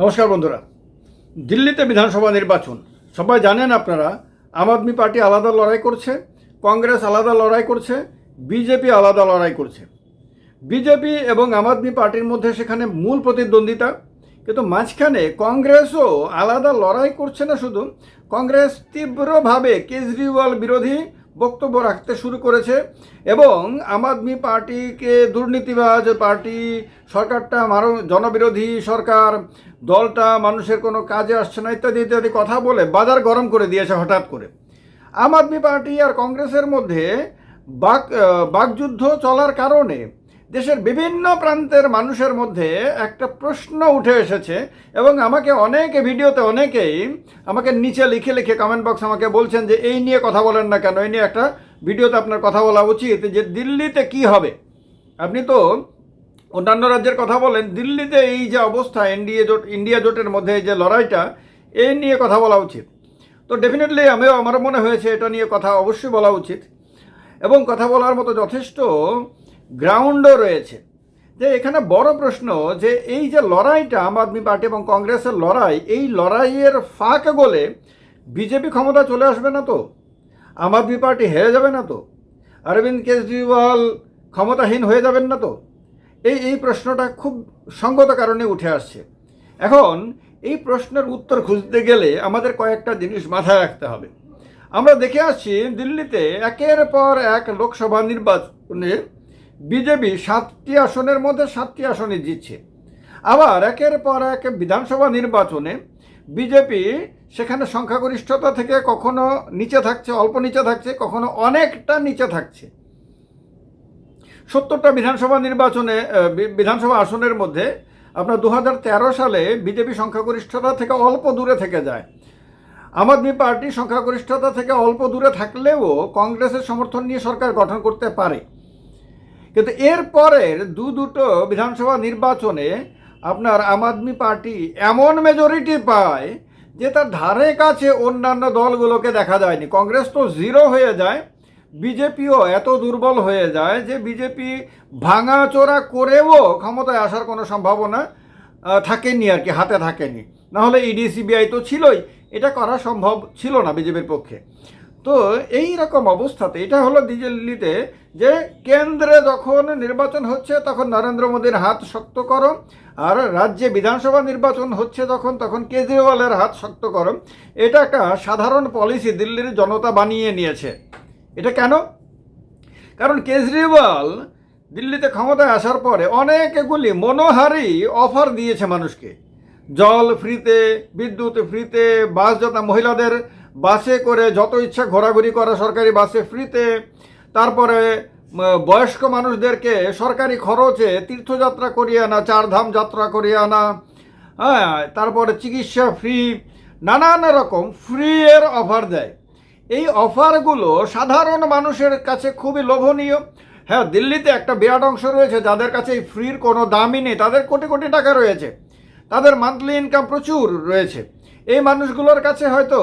নমস্কার বন্ধুরা। দিল্লিতে বিধানসভা নির্বাচন। সবাই জানেন আপনারা, আম আদমি পার্টি আলাদা লড়াই করছে, কংগ্রেস আলাদা লড়াই করছে, বিজেপি আলাদা লড়াই করছে। বিজেপি এবং আম আদমি পার্টির মধ্যে সেখানে মূল প্রতিদ্বন্দ্বিতা, কিন্তু মাঝখানে কংগ্রেসও আলাদা লড়াই করছে না শুধু, কংগ্রেস তীব্রভাবে কেজরিওয়াল বিরোধী বক্তব্য রাখতে শুরু করেছে এবং আম আদমি পার্টিকে দুর্নীতিবাজ পার্টি সরকারটা মানব জনবিরোধী সরকার, দলটা মানুষের কোনো কাজে আসছে না, ইত্যাদি ইত্যাদি কথা বলে বাজার গরম করে দিয়েছে হঠাৎ করে। আম আদমি পার্টি আর কংগ্রেসের মধ্যে বাক বাকযুদ্ধ চলার কারণে দেশের বিভিন্ন প্রান্তের মানুষের মধ্যে একটা প্রশ্ন উঠে এসেছে এবং আমাকে অনেকে ভিডিওতে অনেকেই আমাকে নিচে লিখে লিখে কমেন্ট বক্স আমাকে বলছেন যে, এই নিয়ে কথা বলেন না কেন? এই নিয়ে একটা ভিডিওতে আপনার কথা বলা উচিত যে, দিল্লিতে কি হবে? আপনি তো অন্যান্য রাজ্যের কথা বলেন, দিল্লিতে এই যে অবস্থা এনডিএ জোট ইন্ডিয়া জোটের মধ্যে যে লড়াইটা এই নিয়ে কথা বলা উচিত। তো ডেফিনেটলি আমিও, আমার মনে হয়েছে এটা নিয়ে কথা অবশ্যই বলা উচিত। এবং কথা বলার মতো যথেষ্ট গ্রাউন্ডও রয়েছে। যে এখানে বড় প্রশ্ন যে এই যে লড়াইটা আম আদমি পার্টি এবং কংগ্রেসের লড়াই, এই লড়াইয়ের ফাঁক গলে বিজেপি ক্ষমতা চলে আসবে না তো? আম আদমি পার্টি হেরে যাবে না তো? অরবিন্দ কেজরিওয়াল ক্ষমতাহীন হয়ে যাবেন না তো? এই এই প্রশ্নটা খুব সঙ্গত কারণে উঠে আসছে। এখন এই প্রশ্নের উত্তর খুঁজতে গেলে আমাদের কয়েকটা জিনিস মাথায় রাখতে হবে। আমরা দেখে আসছি দিল্লিতে একের পর এক লোকসভা নির্বাচনে বিজেপি সাতটি আসনের মধ্যে সাতটি আসনে জিতছে। আবার একের পর এক বিধানসভা নির্বাচনে বিজেপি সেখানে সংখ্যাগরিষ্ঠতা থেকে কখনো নিচে থাকছে, অল্প নিচে থাকছে, কখনো অনেকটা নিচে থাকছে। সত্তরটা বিধানসভা নির্বাচনে বিধানসভা আসনের মধ্যে আপনার দু হাজার তেরো সালে বিজেপি সংখ্যাগরিষ্ঠতা থেকে অল্প দূরে থেকে যায়। আম আদমি পার্টি সংখ্যাগরিষ্ঠতা থেকে অল্প দূরে থাকলেও কংগ্রেসের সমর্থন নিয়ে সরকার গঠন করতে পারে। কিন্তু এর পরের দু দুটো বিধানসভা নির্বাচনে আপনার আম আদমি পার্টি এমন মেজরিটি পায় যে তার ধারে কাছে অন্যান্য দলগুলোকে দেখা যায়নি। কংগ্রেস তো জিরো হয়ে যায়, বিজেপিও এত দুর্বল হয়ে যায় যে বিজেপি ভাঙাচোরা করেও ক্ষমতায় আসার কোনো সম্ভাবনা থাকেনি আর কি, হাতে থাকেনি। নাহলে ইডি, সিবিআই তো ছিলই, এটা করা সম্ভব ছিল না বিজেপির পক্ষে। তো এই রকম অবস্থাতে, এটা হলো দিল্লিতে যে কেন্দ্রে যখন নির্বাচন হচ্ছে, তখন নরেন্দ্র মোদীর হাত শক্ত করো। আর রাজ্যে বিধানসভা নির্বাচন হচ্ছে যখন, তখন কেজরিওয়ালের হাত শক্ত করো। এটা একটা সাধারণ পলিসি দিল্লির জনতা বানিয়ে নিয়েছে। এটা কেন? কারণ কেজরিওয়াল দিল্লিতে ক্ষমতায় আসার পরে অনেকগুলি মনোহারি অফার দিয়েছে মানুষকে। জল ফ্রিতে, বিদ্যুৎ ফ্রিতে বাস যত মহিলাদের বাসে করে যত ইচ্ছা ঘোরাঘুরি করা সরকারি বাসে ফ্রিতে। তারপরে বয়স্ক মানুষদেরকে সরকারি খরচে তীর্থযাত্রা করিয়ে আনা, চারধাম যাত্রা করিয়ে আনা হ্যাঁ তারপরে চিকিৎসা ফ্রি, নানান রকম ফ্রি এর অফার দেয়। এই অফারগুলো সাধারণ মানুষের কাছে খুবই লোভনীয়। হ্যাঁ দিল্লিতে একটা বিরাট অংশ রয়েছে, যাদের কাছে এই ফ্রির কোনো দামই নেই, তাদের কোটি কোটি টাকা রয়েছে। তাদের মান্থলি ইনকাম প্রচুর রয়েছে। এই মানুষগুলোর কাছে হয়তো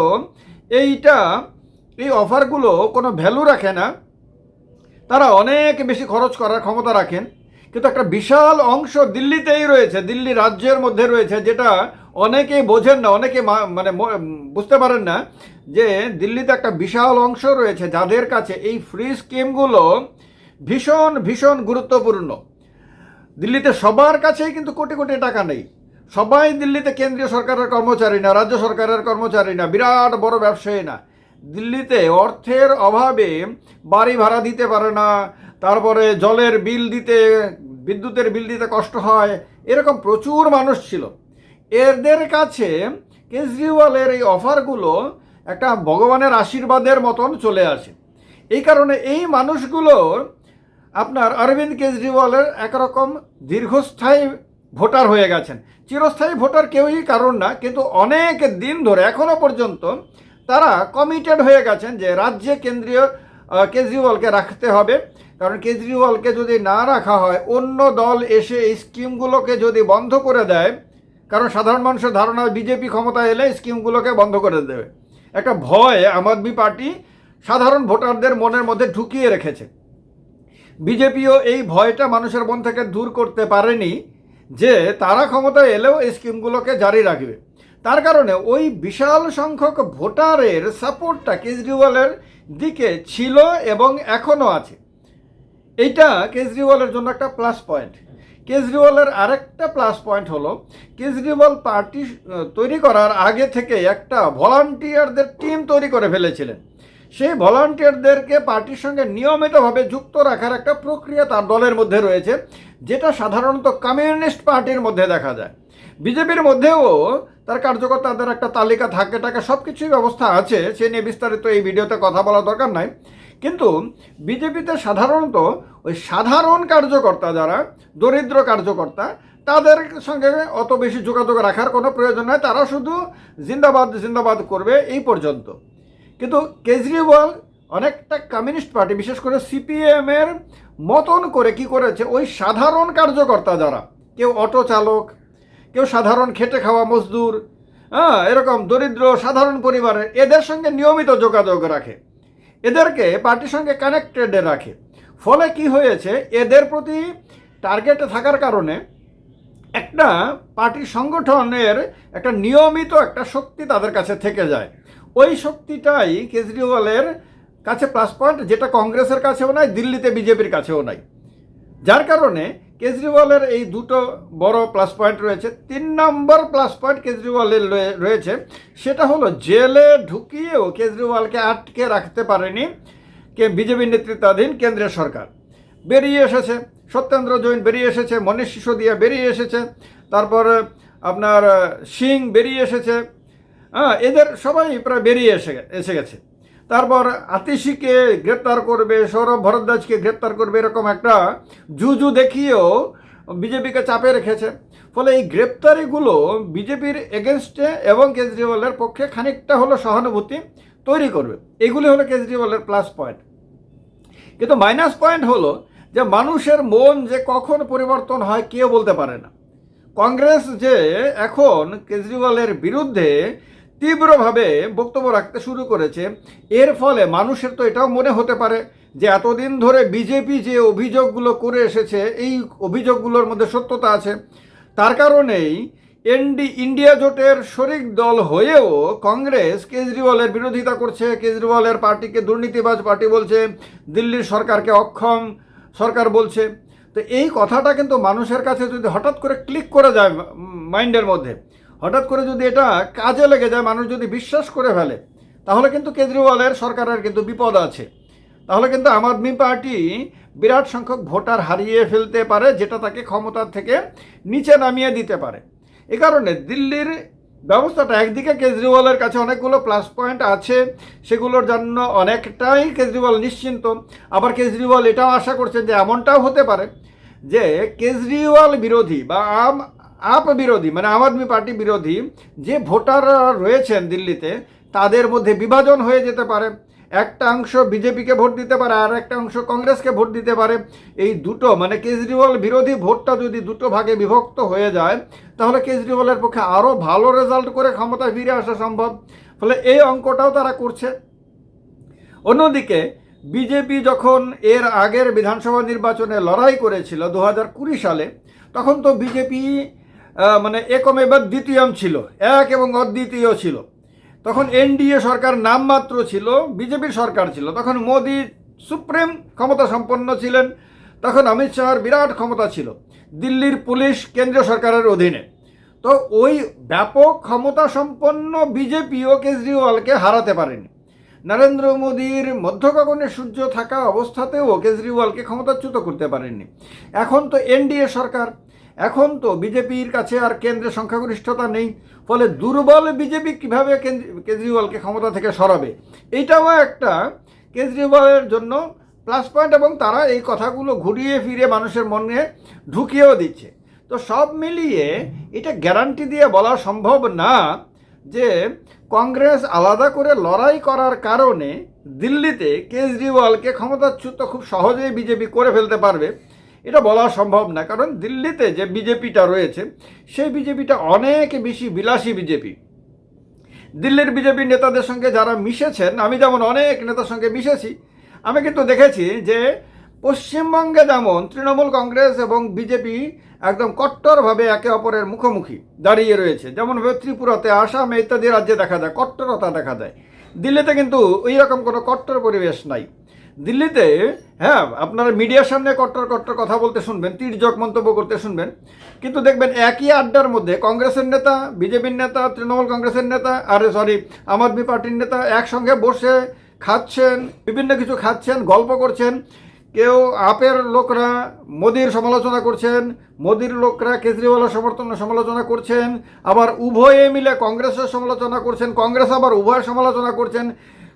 এইটা, এই অফারগুলো কোনো ভ্যালু রাখে না। তারা অনেক বেশি খরচ করার ক্ষমতা রাখেন, কিন্তু একটা বিশাল অংশ দিল্লিতেই রয়েছে, দিল্লি রাজ্যের মধ্যে রয়েছে, যেটা অনেকেই বোঝেন না অনেকে মানে বুঝতে পারেন না যে দিল্লিতে একটা বিশাল অংশ রয়েছে যাদের কাছে এই ফ্রি স্কিমগুলো ভীষণ ভীষণ গুরুত্বপূর্ণ। দিল্লিতে সবার কাছেই কিন্তু কোটি কোটি টাকা নেই। সবাই দিল্লিতে কেন্দ্রীয় সরকারের কর্মচারী না, রাজ্য সরকারের কর্মচারী না, বিরাট বড় ব্যবসায়ী না। দিল্লিতে অর্থের অভাবে বাড়ি ভাড়া দিতে পারে না, তারপরে জলের বিল দিতে, বিদ্যুতের বিল দিতে কষ্ট হয়, এরকম প্রচুর মানুষ ছিল। এদের কাছে কেজরিওয়ালের এই অফারগুলো একটা ভগবানের আশীর্বাদের মতন চলে আসে। এই কারণে এই মানুষগুলোর আপনার অরবিন্দ কেজরিওয়ালের একরকম দীর্ঘস্থায়ী ভোটার হয়ে গেছেন। চিরস্থায়ী ভোটার কেউই কারণ না, কিন্তু অনেক দিন ধরে এখনও পর্যন্ত তারা কমিটেড হয়ে গেছেন যে রাজ্যে কেন্দ্রীয় কেজরিওয়ালকে রাখতে হবে। কারণ কেজরিওয়ালকে যদি না রাখা হয়, অন্য দল এসে এই স্কিমগুলোকে যদি বন্ধ করে দেয়, কারণ সাধারণ মানুষের ধারণা বিজেপি ক্ষমতা এলে স্কিমগুলোকে বন্ধ করে দেবে। একটা ভয় আম আদমি পার্টি সাধারণ ভোটারদের মনের মধ্যে ঢুকিয়ে রেখেছে। বিজেপিও এই ভয়টা মানুষের মন থেকে দূর করতে পারেনি যে তারা ক্ষমতায় এলেও এই স্কিমগুলোকে জারি রাখবে। তার কারণে ওই বিশাল সংখ্যক ভোটারের সাপোর্টটা কেজরিওয়ালের দিকে ছিল এবং এখনও আছে। এইটা কেজরিওয়ালের জন্য একটা প্লাস পয়েন্ট কেজরিওয়ালের আরেকটা প্লাস পয়েন্ট হলো, কেজরিওয়াল পার্টি তৈরি করার আগে থেকে একটা ভলান্টিয়ারদের টিম তৈরি করে ফেলেছিলেন। সেই ভলান্টিয়ারদেরকে পার্টির সঙ্গে নিয়মিতভাবে যুক্ত রাখার একটা প্রক্রিয়া তার দলের মধ্যে রয়েছে, যেটা সাধারণত কমিউনিস্ট পার্টির মধ্যে দেখা যায়। বিজেপির মধ্যেও তার কার্যকর্তাদের একটা তালিকা থাকে, টাকে সব কিছুই ব্যবস্থা আছে, সে নিয়ে বিস্তারিত এই ভিডিওতে কথা বলা দরকার নাই। কিন্তু বিজেপিতে সাধারণত ওই সাধারণ কার্যকর্তা যারা, দরিদ্র কার্যকর্তা, তাদের সঙ্গে অত বেশি যোগাযোগ রাখার কোনো প্রয়োজন নয় তারা শুধু জিন্দাবাদ জিন্দাবাদ করবে এই পর্যন্ত। কিন্তু কেজরিওয়াল অনেকটা কমিউনিস্ট পার্টি, বিশেষ করে সিপিএমের মতন করে কি করেছে, ওই সাধারণ কার্যকর্তা যারা, কেউ অটো চালক কেউ সাধারণ খেটে খাওয়া মজদুর হ্যাঁ এরকম দরিদ্র সাধারণ পরিবারের এদের সঙ্গে নিয়মিত যোগাযোগ রাখে, এদেরকে পার্টির সঙ্গে কানেক্টেড রাখে। ফলে কি হয়েছে, এদের প্রতি টার্গেটে থাকার কারণে একটা পার্টি সংগঠনের একটা নিয়মিত একটা শক্তি তাদের কাছে থেকে যায়। ওই শক্তিটাই কেজরিওয়ালের কাছে প্লাস পয়েন্ট যেটা কংগ্রেসের কাছেও নাই, দিল্লিতে বিজেপির কাছেও নাই। যার কারণে কেজরিওয়ালের এই দুটো বড় প্লাস পয়েন্ট রয়েছে। তিন নম্বর প্লাস পয়েন্ট কেজরিওয়ালের রয়েছে। সেটা হলো জেলে ঢুকিয়েও কেজরিওয়ালকে আটকে রাখতে পারেনি কে বিজেপি নেতৃত্বাধীন কেন্দ্রের সরকার। বেরিয়ে এসেছে। সত্যেন্দ্র জৈন বেরিয়ে এসেছে, মনীষ সিসোদিয়া বেরিয়ে এসেছে, তারপর আপনার সিং বেরিয়ে এসেছে। হ্যাঁ এদের সবাই প্রায় বেরিয়ে এসে এসে গেছে। তারপর আতিশিকে গ্রেপ্তার করবে, সৌরভ ভরদ্বাজকে গ্রেপ্তার করবে, এরকম একটা জুজু দেখিয়েও বিজেপিকে চাপে রেখেছে। ফলে এই গ্রেপ্তারিগুলো বিজেপির এগেনস্টে এবং কেজরিওয়ালের পক্ষে খানিকটা হলো সহানুভূতি তৈরি করবে। এগুলি হলো কেজরিওয়ালের প্লাস পয়েন্ট। কিন্তু মাইনাস পয়েন্ট হলো যে মানুষের মন যে কখন পরিবর্তন হয় কেউ বলতে পারে না। কংগ্রেস যে এখন কেজরিওয়ালের বিরুদ্ধে তীব্রভাবে বক্তব্য রাখতে শুরু করেছে। এর ফলে মানুষের তো এটাও মনে হতে পারে যে এতদিন ধরে বিজেপি যে অভিযোগগুলো করে এসেছে, এই অভিযোগগুলোর মধ্যে সত্যতা আছে। তার কারণেই এনডি, ইন্ডিয়া জোটের শরিক দল হয়েও কংগ্রেস কেজরিওয়ালের বিরোধিতা করছে। কেজরিওয়ালের পার্টিকে দুর্নীতিবাজ পার্টি বলছে, দিল্লির সরকারকে অক্ষম সরকার বলছে। তো এই কথাটা কিন্তু মানুষের কাছে যদি হঠাৎ করে ক্লিক করে যায় মাইন্ডের মধ্যে হঠাৎ করে যদি এটা কাজে লেগে যায়, মানুষ যদি বিশ্বাস করে ফেলে, তাহলে কিন্তু কেজরিওয়ালের সরকারের কিন্তু বিপদ আছে। তাহলে কিন্তু আম আদমি পার্টি বিরাট সংখ্যক ভোটার হারিয়ে ফেলতে পারে, যেটা তাকে ক্ষমতার থেকে নিচে নামিয়ে দিতে পারে। এ কারণে দিল্লির ব্যবস্থাটা একদিকে কেজরিওয়ালের কাছে অনেকগুলো প্লাস পয়েন্ট আছে, সেগুলোর জন্য অনেকটাই কেজরিওয়াল নিশ্চিন্ত। আবার কেজরিওয়াল এটাও আশা করছেন যে এমনটাও হতে পারে যে কেজরিওয়াল বিরোধী বা আম আপ বিরোধী মানে আম আদমি পার্টি বিরোধী যে ভোটাররা রয়েছেন দিল্লিতে, তাদের মধ্যে বিভাজন হয়ে যেতে পারে। একটা অংশ বিজেপিকে ভোট দিতে পারে, আর একটা অংশ কংগ্রেসকে ভোট দিতে পারে। এই দুটো মানে কেজরিওয়াল বিরোধী ভোটটা যদি দুটো ভাগে বিভক্ত হয়ে যায়, তাহলে কেজরিওয়ালের পক্ষে আরও ভালো রেজাল্ট করে ক্ষমতায় ফিরে আসা সম্ভব। ফলে এই অঙ্কটাও তারা করছে। অন্যদিকে, বিজেপি যখন এর আগের বিধানসভা নির্বাচনে লড়াই করেছিল দু হাজার কুড়ি সালে, তখন তো বিজেপি মানে একম এবার দ্বিতীয়ম ছিল, এক এবং অদ্বিতীয় ছিল। তখন এনডিএ সরকার নামমাত্র ছিল, বিজেপির সরকার ছিল। তখন মোদি সুপ্রিম ক্ষমতা সম্পন্ন ছিলেন, তখন অমিত শাহর বিরাট ক্ষমতা ছিল, দিল্লির পুলিশ কেন্দ্রীয় সরকারের অধীনে। তো ওই ব্যাপক ক্ষমতা সম্পন্ন বিজেপিও কেজরিওয়ালকে হারাতে পারেনি। নরেন্দ্র মোদীর মধ্যগগনে সূর্য থাকা অবস্থাতেও কেজরিওয়ালকে ক্ষমতাচ্যুত করতে পারেননি। এখন তো এনডিএ সরকার এখন তো বিজেপির কাছে আর কেন্দ্রে সংখ্যাগরিষ্ঠতা নেই, ফলে দুর্বল বিজেপি কীভাবে কেজরিওয়ালকে ক্ষমতা থেকে সরাবে? এইটাও একটা কেজরিওয়ালের জন্য প্লাস পয়েন্ট এবং তারা এই কথাগুলো ঘুরিয়ে ফিরে মানুষের মনে ঢুকিয়েও দিচ্ছে। তো সব মিলিয়ে এটা গ্যারান্টি দিয়ে বলা সম্ভব না যে কংগ্রেস আলাদা করে লড়াই করার কারণে দিল্লিতে কেজরিওয়ালকে ক্ষমতাচ্যুত খুব সহজেই বিজেপি করে ফেলতে পারবে। এটা বলা সম্ভব না, কারণ দিল্লিতে যে বিজেপিটা রয়েছে, সেই বিজেপিটা অনেক বেশি বিলাসী বিজেপি। দিল্লির বিজেপি নেতাদের সঙ্গে যারা মিশেছেন, আমি যেমন অনেক নেতার সঙ্গে মিশেছি, আমি কিন্তু দেখেছি যে পশ্চিমবঙ্গে যেমন তৃণমূল কংগ্রেস এবং বিজেপি একদম কট্টরভাবে একে অপরের মুখোমুখি দাঁড়িয়ে রয়েছে। যেমনভাবে ত্রিপুরাতে আসাম, ইত্যাদি রাজ্যে দেখা যায়, কট্টরতা দেখা যায়। দিল্লিতে কিন্তু ওই রকম কোনো কট্টর পরিবেশ নাই। দিল্লিতে হ্যাঁ আপনারা মিডিয়ার সামনে কট্টর কট্টর কথা বলতে শুনবেন তির্যক মন্তব্য করতে শুনবেন। কিন্তু দেখবেন একই আড্ডার মধ্যে কংগ্রেসের নেতা, বিজেপির নেতা, তৃণমূল কংগ্রেসের নেতা, আরে সরি আম আদমি পার্টির নেতা একসঙ্গে বসে খাচ্ছেন, বিভিন্ন কিছু খাচ্ছেন, গল্প করছেন। কেউ আপের লোকরা মোদির সমালোচনা করছেন, মোদির লোকরা কেজরিওয়ালের সমর্থন সমালোচনা করছেন, আবার উভয়ে মিলে কংগ্রেসের সমালোচনা করছেন, কংগ্রেস আবার উভয়ের সমালোচনা করছেন,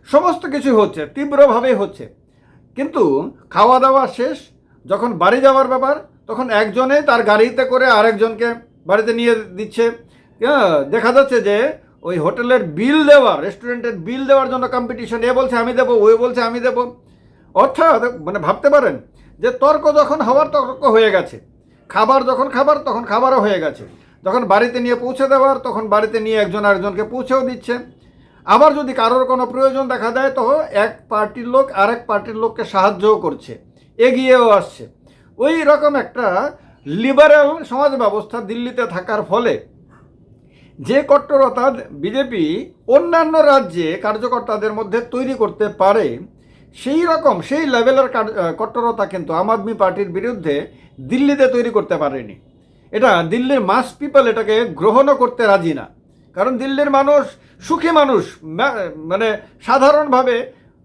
সমস্ত কিছু হচ্ছে, তীব্রভাবেই হচ্ছে। কিন্তু খাওয়া দাওয়া শেষ, যখন বাড়ি যাওয়ার ব্যাপার, তখন একজনে তার গাড়িতে করে আরেকজনকে বাড়িতে নিয়ে দিচ্ছে। দেখা যাচ্ছে যে ওই হোটেলের বিল দেওয়ার রেস্টুরেন্টের বিল দেওয়ার জন্য কম্পিটিশন এ বলছে আমি দেবো ওই বলছে আমি দেবো। অর্থাৎ মানে ভাবতে পারেন যে তর্ক যখন হওয়ার তর্ক হয়ে গেছে, খাবার যখন খাবার, তখন খাবারও হয়ে গেছে। যখন বাড়িতে নিয়ে পৌঁছে দেওয়ার, তখন বাড়িতে নিয়ে একজন আরেকজনকে পৌঁছেও দিচ্ছে। আবার যদি কারোর কোনো প্রয়োজন দেখা দেয়, তো এক পার্টির লোক আরেক পার্টির লোককে সাহায্যও করছে, এগিয়েও আসছে। ওই রকম একটা লিবারেল সমাজ ব্যবস্থা দিল্লিতে থাকার ফলে যে কট্টরতা বিজেপি অন্যান্য রাজ্যে কার্যকর্তাদের মধ্যে তৈরি করতে পারে, সেই রকম, সেই লেভেলের কট্টরতা কিন্তু আম আদমি পার্টির বিরুদ্ধে দিল্লিতে তৈরি করতে পারেনি। এটা দিল্লির মাস পিপল এটাকে গ্রহণও করতে রাজি না। কারণ দিল্লির মানুষ সুখী মানুষ মানে সাধারণভাবে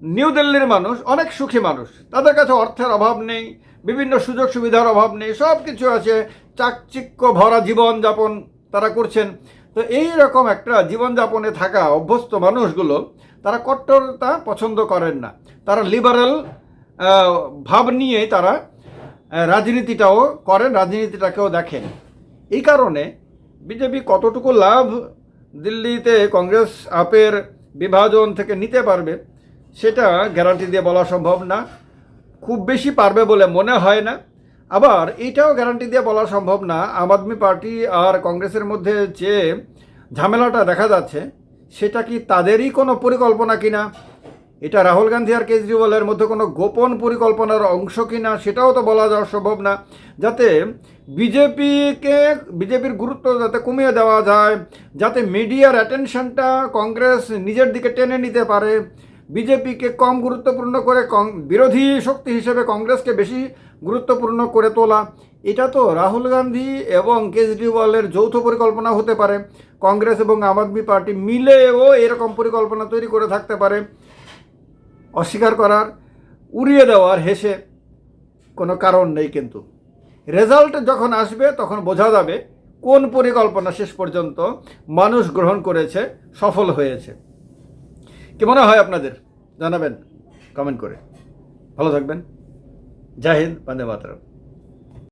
নিউ দিল্লির মানুষ, অনেক সুখী মানুষ। তাদের কাছে অর্থের অভাব নেই, বিভিন্ন সুযোগ সুবিধার অভাব নেই সব কিছু আছে, চাকচিক্য ভরা জীবনযাপন তারা করছেন। তো এই রকম একটা জীবনযাপনে থাকা অভ্যস্ত মানুষগুলো, তারা কট্টরতা পছন্দ করেন না। তারা লিবারেল ভাব নিয়ে তারা রাজনীতিটাও করেন, রাজনীতিটাকেও দেখেন। এই কারণে বিজেপি কতটুকু লাভ দিল্লিতে কংগ্রেস আপের বিভাজন থেকে নিতে পারবে, সেটা গ্যারান্টি দিয়ে বলা সম্ভব না। খুব বেশি পারবে বলে মনে হয় না। আবার এটাও গ্যারান্টি দিয়ে বলা সম্ভব না, আম আদমি পার্টি আর কংগ্রেসের মধ্যে যে ঝামেলাটা দেখা যাচ্ছে, সেটা কি তাদেরই কোনো পরিকল্পনা কিনা? এটা রাহুল গান্ধী আর কেজরিওয়ালের মধ্যে কোনো গোপন পরিকল্পনার অংশ কিনা সেটাও তো বলা যাওয়া সম্ভব না। যাতে বিজেপিকে, বিজেপির গুরুত্ব যাতে কমিয়ে দেওয়া যায়, যাতে মিডিয়ার অ্যাটেনশনটা কংগ্রেস নিজের দিকে টেনে নিতে পারে, বিজেপিকে কম গুরুত্বপূর্ণ করে কং- বিরোধী শক্তি হিসেবে কংগ্রেসকে বেশি গুরুত্বপূর্ণ করে তোলা, এটা তো রাহুল গান্ধী এবং কেজরিওয়ালের যৌথ পরিকল্পনা হতে পারে। কংগ্রেস এবং আম আদমি পার্টি মিলেও এরকম পরিকল্পনা তৈরি করে থাকতে পারে। অস্বীকার করার, উড়িয়ে দেওয়ার হেসে কোনো কারণ নেই কিন্তু। রেজাল্ট যখন আসবে, তখন বোঝা যাবে কোন পরিকল্পনা শেষ পর্যন্ত মানুষ গ্রহণ করেছে, সফল হয়েছে। কি মনে হয় আপনাদের? জানাবেন কমেন্ট করে। ভালো থাকবেন। জাহিদ বন্দে মাতরম।